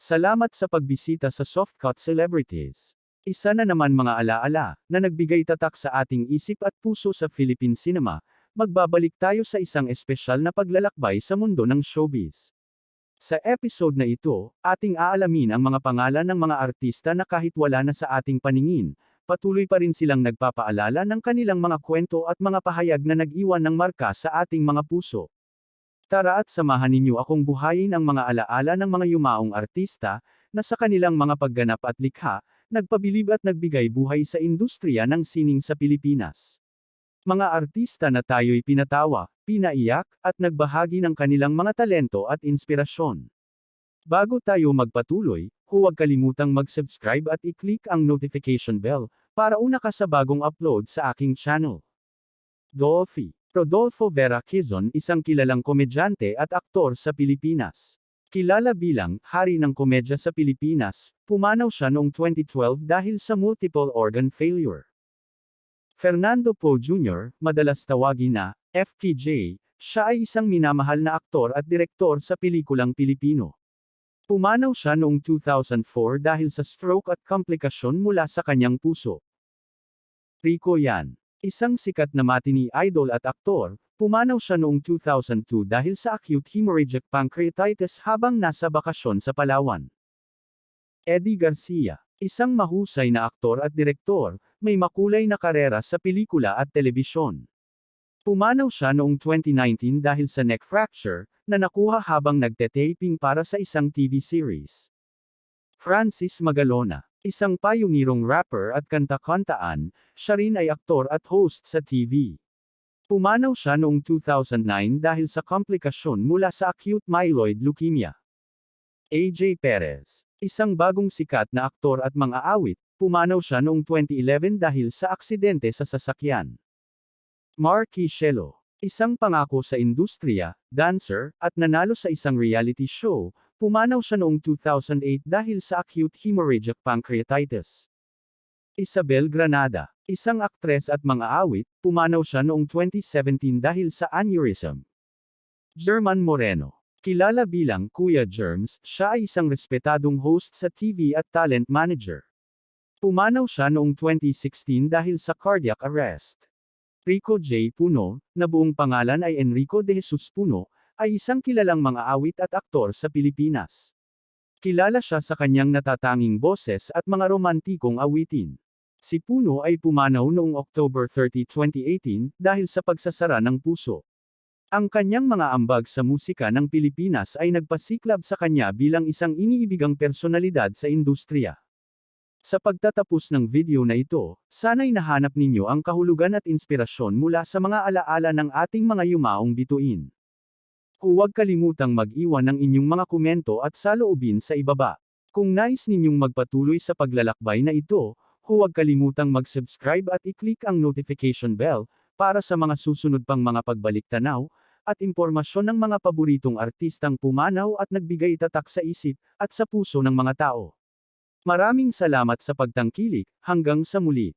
Salamat sa pagbisita sa Softcut Celebrities. Isa na naman mga alaala, na nagbigay tatak sa ating isip at puso sa Philippine cinema, magbabalik tayo sa isang espesyal na paglalakbay sa mundo ng showbiz. Sa episode na ito, ating aalamin ang mga pangalan ng mga artista na kahit wala na sa ating paningin, patuloy pa rin silang nagpapaalala ng kanilang mga kwento at mga pahayag na nag-iwan ng marka sa ating mga puso. Tara at samahan ninyo akong buhayin ang mga alaala ng mga yumaong artista, na sa kanilang mga pagganap at likha, nagpabilib at nagbigay buhay sa industriya ng sining sa Pilipinas. Mga artista na tayo'y pinatawa, pinaiyak, at nagbahagi ng kanilang mga talento at inspirasyon. Bago tayo magpatuloy, huwag kalimutang mag-subscribe at i-click ang notification bell, para una ka sa bagong upload sa aking channel. Dolphy Rodolfo Vera Quezon isang kilalang komedyante at aktor sa Pilipinas. Kilala bilang hari ng komedya sa Pilipinas, pumanaw siya noong 2012 dahil sa multiple organ failure. Fernando Poe Jr., madalas tawagin na FPJ, siya ay isang minamahal na aktor at direktor sa pelikulang Pilipino. Pumanaw siya noong 2004 dahil sa stroke at komplikasyon mula sa kanyang puso. Rico Yan Isang sikat na matini idol at aktor, pumanaw siya noong 2002 dahil sa acute hemorrhagic pancreatitis habang nasa bakasyon sa Palawan. Eddie Garcia, isang mahusay na aktor at direktor, may makulay na karera sa pelikula at telebisyon. Pumanaw siya noong 2019 dahil sa neck fracture, na nakuha habang nagte-taping para sa isang TV series. Francis Magalona Isang payunirong rapper at kanta-kantaan, siya rin ay aktor at host sa TV. Pumanaw siya noong 2009 dahil sa komplikasyon mula sa acute myeloid leukemia. AJ Perez, isang bagong sikat na aktor at mga awit, pumanaw siya noong 2011 dahil sa aksidente sa sasakyan. Marky Shelo, isang pangako sa industriya, dancer, at nanalo sa isang reality show, Pumanaw siya noong 2008 dahil sa acute hemorrhagic pancreatitis. Isabel Granada, isang aktres at mga awit, pumanaw siya noong 2017 dahil sa aneurysm. German Moreno, kilala bilang Kuya Germs, siya ay isang respetadong host sa TV at talent manager. Pumanaw siya noong 2016 dahil sa cardiac arrest. Rico J. Puno, na buong pangalan ay Enrico de Jesus Puno, ay isang kilalang mga awit at aktor sa Pilipinas. Kilala siya sa kanyang natatanging boses at mga romantikong awitin. Si Puno ay pumanaw noong October 30, 2018, dahil sa pagsasara ng puso. Ang kanyang mga ambag sa musika ng Pilipinas ay nagpasiklab sa kanya bilang isang iniibigang personalidad sa industriya. Sa pagtatapos ng video na ito, sana'y nahanap ninyo ang kahulugan at inspirasyon mula sa mga alaala ng ating mga yumaong bituin. Huwag kalimutang mag-iwan ng inyong mga komento at saloobin sa ibaba. Kung nais ninyong magpatuloy sa paglalakbay na ito, huwag kalimutang mag-subscribe at i-click ang notification bell, para sa mga susunod pang mga pagbalik tanaw, at impormasyon ng mga paboritong artistang pumanaw at nagbigay tatak sa isip, at sa puso ng mga tao. Maraming salamat sa pagtangkilik, hanggang sa muli.